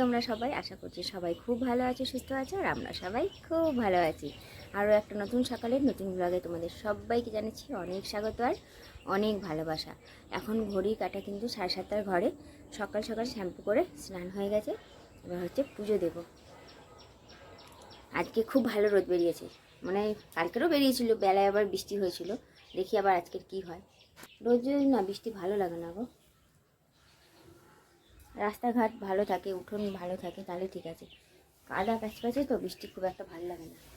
তোমরা সবাই? আশা করছি সবাই খুব ভালো আছো, সুস্থ আছো, আর আমরা সবাই খুব ভালো আছি। আরও একটা নতুন সকালের নতুন ব্লগে তোমাদের সবাইকে জানাচ্ছি অনেক স্বাগত আর অনেক ভালোবাসা। এখন ঘড়ি কাটা কিন্তু সাড়ে সাতটার ঘরে। সকাল সকাল শ্যাম্পু করে স্নান হয়ে গেছে। এবার হচ্ছে পুজো দেব। আজকে খুব ভালো রোদ বেরিয়েছে। মানে কালকেরও বেরিয়েছিল, বেলায় আবার বৃষ্টি হয়েছিল। দেখি আবার আজকের কি হয়। রোজ না বৃষ্টি ভালো লাগে না গো। রাস্তাঘাট ভালো থাকে, উঠোন ভালো থাকে, তাহলে ঠিক আছে। কাদা কাছে তো, বৃষ্টি খুব একটা ভালো লাগে না।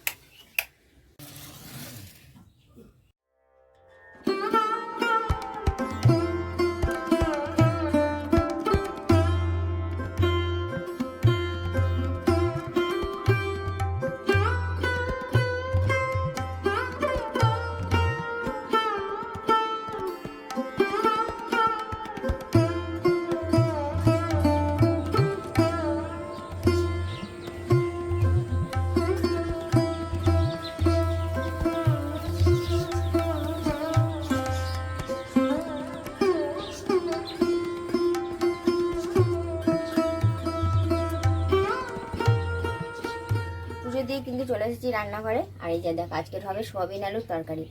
দিয়ে কিন্তু চলে এসেছি রান্নাঘরে। আর এই যে দেখ আজকের হবে সোয়াবিন আলুর তরকারি।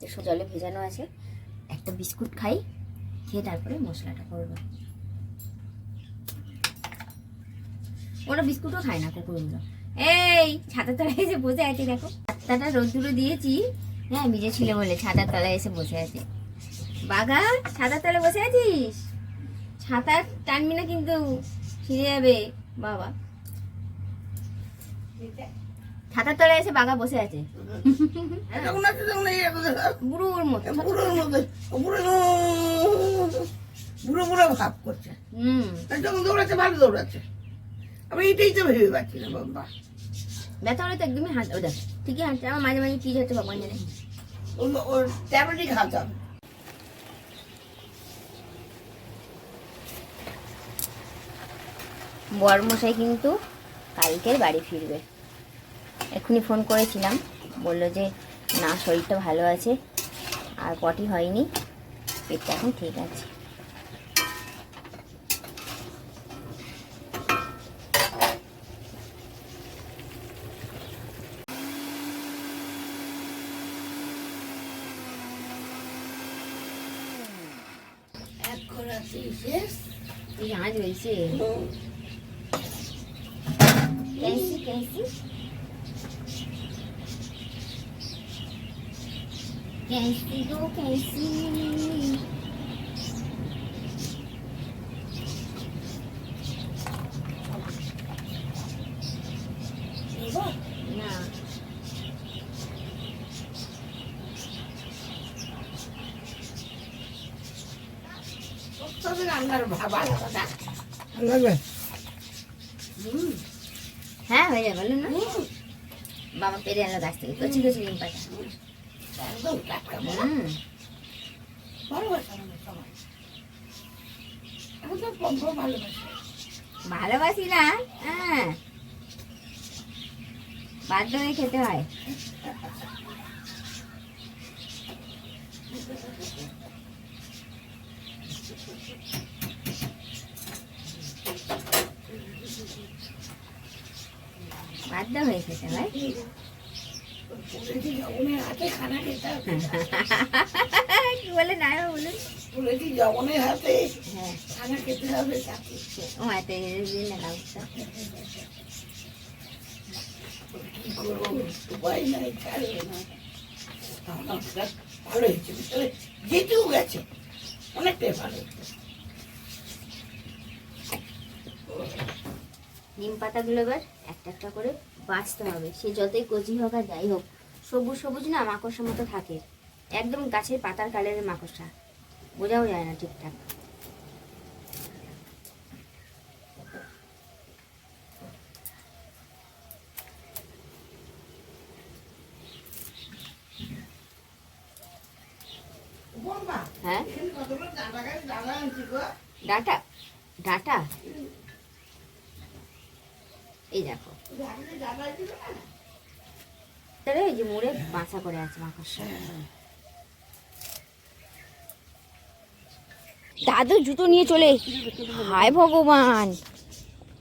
তো জলে ভেজানো আছে। একটা বিস্কুট খাই, খেয়ে তারপরে মশলাটা করব। ওরা বিস্কুটও খায় না কুকুরগুলো। এই, ছাতার তলায় এসে বসে আছে, দেখো। ছাতাটা রোদ্দুরে দিয়েছি। হ্যাঁ ভিজে ছিল বলে ছাতার তলায় এসে বসে আছে। বাগা ছাতার তলায় বসে আছিস? ছাতার টানবি না কিন্তু ফিরে যাবে, বাবা। ছাতার তলায় এসে বাগা বসে আছে। বুড়োর মতো। বুড়োর মধ্যে বুড়ো বুড়ো বুড়ো ভাব করছে। হুম। যখন দৌড়াচ্ছে ভালো দৌড়াচ্ছে। আমি এটাই তো ভেবে পাচ্ছি না বাবা। ব্যথা হলে তো একদমই হাঁট ও দেখ ঠিকই হাঁটছে। আমার মাঝে মাঝে কি হচ্ছে ভগবান জানে ওর- ট্যাবলেটই খাওয়াতে হবে। বরমশাই কিন্তু কালকের বাড়ি ফিরবে। এক্ষুনি ফোন করেছিলাম বললো যে না শরীরটা ভালো আছে আর পটি হয়নি পেটটা এখন ঠিক আছে এক করাতেই শেষ তুই আজ হয়েছে कैसी कैसी कैसी हो कैसी না তবে রান্নার ভাব আলাদা লাগবে হুম হ্যাঁ হয়ে যাবে বলুন না বাবা পেরে আনলো গাছ থেকে কচি কচি ডিম পাতা ভালোবাসা না? হ্যাঁ। বাধ্য হয়ে খেতে হয়। বাধ্য হয়ে খেতে হয় বলেছি জগনের হাতে খানা খেতে হবে যেতেও গেছে অনেকটাই ভালো নিম পাতাগুলো এবার একটা একটা করে বাঁচতে হবে। সে যতই কচি হোক আর যাই হোক সবুজ সবুজ না মাকড়সার মতো থাকে। একদম গাছের পাতার কালারের মাকড়সা। বোঝাও যায় না ঠিকঠাক। হ্যাঁ? ডাঁটা? ডাঁটা? এই দেখো। তাহলে যে মুড়ে বাঁচা করে আছে মাকড়সা দাদু জুতো নিয়ে চলে হায় ভগবান।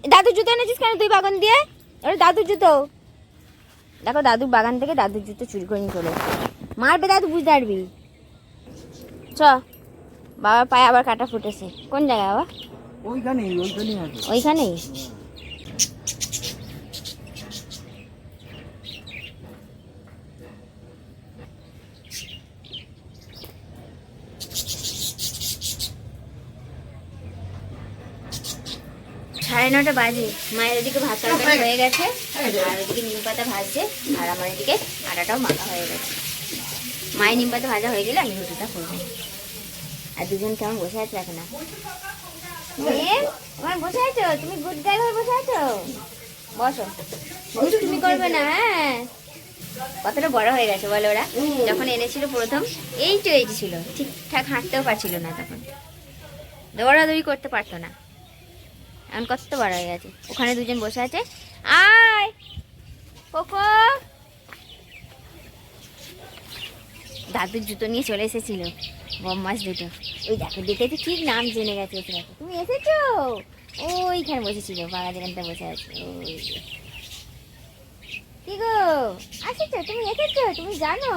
দাদুর জুতো এনেছিস কেন তুই বাগান দিয়ে? ওটা দাদুর জুতো। দেখো দাদুর বাগান থেকে দাদুর জুতো চুরি করে নিয়ে চলে মারবে দাদু বুঝতে পারবি। চ বাবার পায়ে আবার কাটা ফুটেছে। কোন জায়গায় বাবা? ওইখানে ওইখানেই ওইখানেই? সাড়ে নটা বাজে। মায়ের ওদিকে ভাত তরকারি হয়ে গেছে আর ওদিকে নিম পাতা ভাজছে আর আমার এদিকে আটাটাও মাখা হয়ে গেছে। মায়ের নিম পাতা ভাজা হয়ে গেলে আমি রুটিটা করব। আর দুজন কেমন বসে আছে দেখো না বসে আছো? তুমি গুড গার্ল হয়ে বসে আছো? বসো। বসো তুমি করবে না হ্যাঁ। কতটা বড় হয়ে গেছে বলো ওরা। যখন এনেছিল প্রথম এই তো এই ছিল। ঠিকঠাক হাঁটতেও পারছিল না তখন। দৌড়াদৌড়ি করতে পারতো না। এখন কত বড় হয়ে গেছে। ওখানে দুজন বসে আছে। আয়! কোকো! দাদুর জুতো নিয়ে চলে এসেছিল। বম্মাস দুটো। ওই দেখো, দেখেছি? ঠিক নাম জেনে গেছে দেখো। তুমি এসেছ? ওইখানে বসেছিল বাঙা যেখানটা বসে আছে কি গো? আসেছো? তুমি এসেছ? তুমি জানো?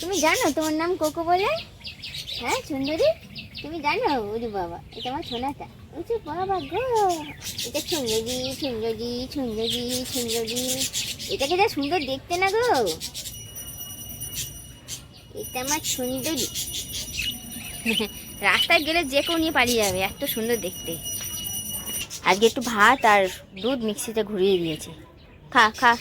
তুমি জানো তোমার নাম কোকো বলে? হ্যাঁ সুন্দরী? তুমি জানো? ওরে বাবা, এটা আমার সোনাটা। গো এটা সুন্দরী সুন্দরী সুন্দরী সুন্দরী এটাকে যা সুন্দর দেখতে না গো এটা আমার সুন্দরী রাস্তায় গেলে যে কেউ নিয়ে পালিয়ে যাবে এত সুন্দর দেখতে আজকে একটু ভাত আর দুধ মিক্সিতে ঘুরিয়ে দিয়েছি খা খা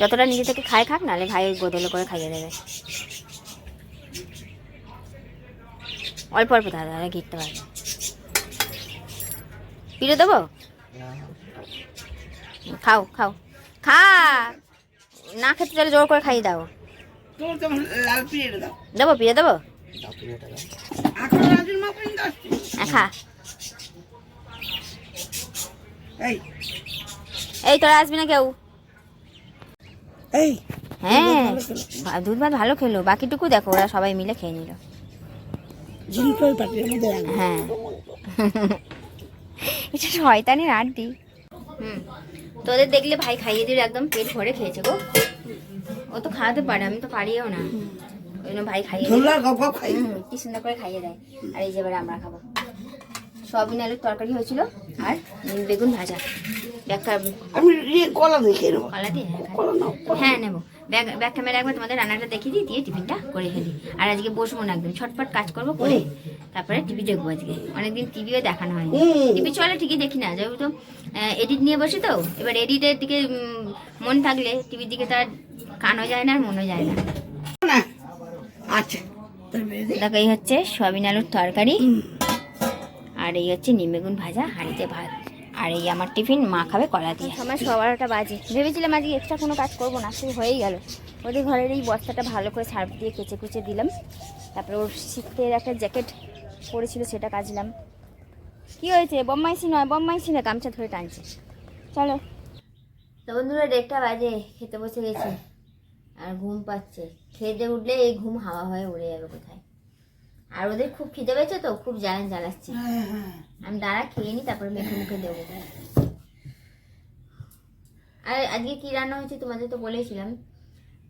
যতটা নিজে থেকে খায় খাক নাহলে ভাই গোদলে করে খাইয়ে দেবে অল্প অল্প দাদা দাদা ঘিরতে পারবে পিড়ে দেবো? খাও খাও। খা! না খেতে চাইলে জোর করে খাইয়ে দাও। তোর তো লাল পিড়ে দাও। দেবো পিড়ে দেবো? এখন রাজুর মা পর্যন্ত আসছে হ্যাঁ খা। এই। এই তোরা আসবি না কেউ? এই। হ্যাঁ দুধ ভাত ভালো খেলো। বাকিটুকু দেখো ওরা সবাই মিলে খেয়ে নিল। জিনিসটাই পাটির মধ্যে। হ্যাঁ। এটা শয়তানের আড্ডি। হুম। তোদের দেখলে ভাই খাইয়ে দিল একদম পেট ভরে খেয়েছে গো। ও তো খাওয়াতে পারে আমি তো পারিও না। ওই জন্য ভাই খাইয়ে কি সুন্দর করে খাইয়ে দেয়। আর এই যে এবারে আমরা খাব। সয়াবিন আলুর তরকারি হয়েছিল আর বেগুন ভাজা। আমি ইয়ে কলা দেখে নেব। কলা দিয়ে। কলা নাও। হ্যাঁ নেব। ব্যাগ ব্যাগ ক্যামেরা একবার তোমাদের রান্নাটা দেখিয়ে দিই দিয়ে টিফিনটা করে ফেলি। আর আজকে বসবো না একদম ছটপট কাজ করব করে তারপরে টিভি দেখব আজকে। অনেকদিন টিভিও দেখানো হয়নি। টিভি চলে ঠিকই দেখি না যেহেতু এডিট নিয়ে বসি তো এবার এডিটের দিকে মন থাকলে টিভির দিকে তার কানও যায় না আর মনও যায় না। আচ্ছা দেখো এই হচ্ছে সয়াবিন আলুর তরকারি আর এই হচ্ছে নিম বেগুন ভাজা হাঁড়িতে ভাত। আর এই আমার টিফিন মা খাবে কলা দিয়ে। আমার সবারটা বাজে। ভেবেছিলাম আজকে এক্সট্রা কোনো কাজ করব না শুরু হয়েই গেল। ওদের ঘরের এই বস্তাটা ভালো করে সার্ফ দিয়ে কেচে কুচে দিলাম। তারপরে ওর শীতের একটা জ্যাকেট পরেছিল সেটা কাচলাম। কি হয়েছে? বম্মাইসি নয় বম্মাইসি না গামছা ধরে টানছে। চলো। তো বন্ধুরা দেড়টা বাজে খেতে বসে গেছে। আর ঘুম পাচ্ছে। খেতে উঠলে এই ঘুম হাওয়া হয়ে উড়ে যাবে কোথায়? আর ওদের খুব খিদে পেয়েছে তো খুব জ্বালান জ্বালাচ্ছে। হ্যাঁ হ্যাঁ। আমি দাঁড়া খেয়ে নিই তারপরে মেখে মুখে দেবো। আর আজকে কি রান্না হয়েছে তোমাদের তো বলেছিলাম?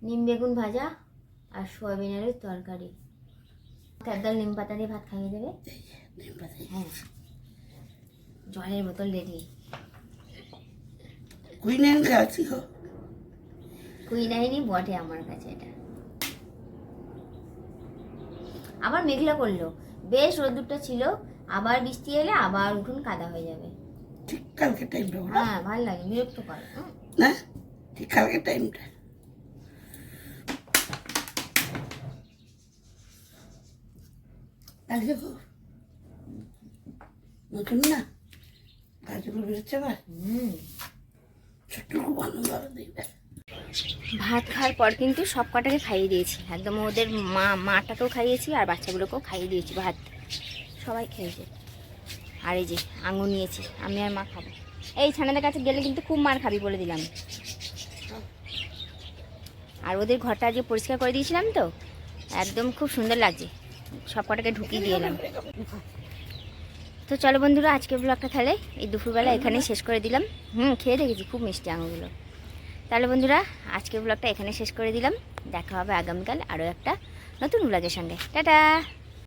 নিম বেগুন ভাজা আর সোয়াবিন আলুর তরকারি। একদল নিম পাতা দিয়ে ভাত খাইয়ে দেবে? হ্যাঁ। জলের বোতল রেডি কুইনেন খাচ্ছি? গো কুই বটে আমার কাছে এটা। আবার মেঘলা করল। বেশ রোদ্দুরটা ছিল আবার বৃষ্টি এলে আবার উঠুন কাদা হয়ে যাবে। ঠিক কালকে টাইমটা হ্যাঁ ভালো লাগে বিরক্ত করে না? ঠিক কালকে টাইমটা গো নতুন না? গাছগুলো বেরোচ্ছে আবার? হুম। ছোট্ট খুব আনন্দ হবে দেখবে। ভাত খাওয়ার পর কিন্তু সব কটাকে খাইয়ে দিয়েছি। একদম ওদের মা, মাটাকেও খাইয়েছি আর বাচ্চাগুলোকেও খাইয়ে দিয়েছি ভাত। সবাই খেয়েছে। আর এই যে আঙুর নিয়েছি, আমি আর মা খাব। এই ছানাদের কাছে গেলে কিন্তু খুব মার খাবি বলে দিলাম। আর ওদের ঘরটা আজকে পরিষ্কার করে দিয়েছিলাম তো, একদম খুব সুন্দর লাগছে। সব কটাকে ঢুকিয়ে দিয়ে এলাম। তো চলো বন্ধুরা, আজকের ব্লগটা তাহলে এই দুপুরবেলা এখানেই শেষ করে দিলাম। হুম, খেয়ে দেখেছি, খুব মিষ্টি আঙুরগুলো। তাহলে বন্ধুরা, আজকের ব্লগটা এখানে শেষ করে দিলাম। দেখা হবে আগামীকাল আরও একটা নতুন ব্লগের সঙ্গে। টাটা!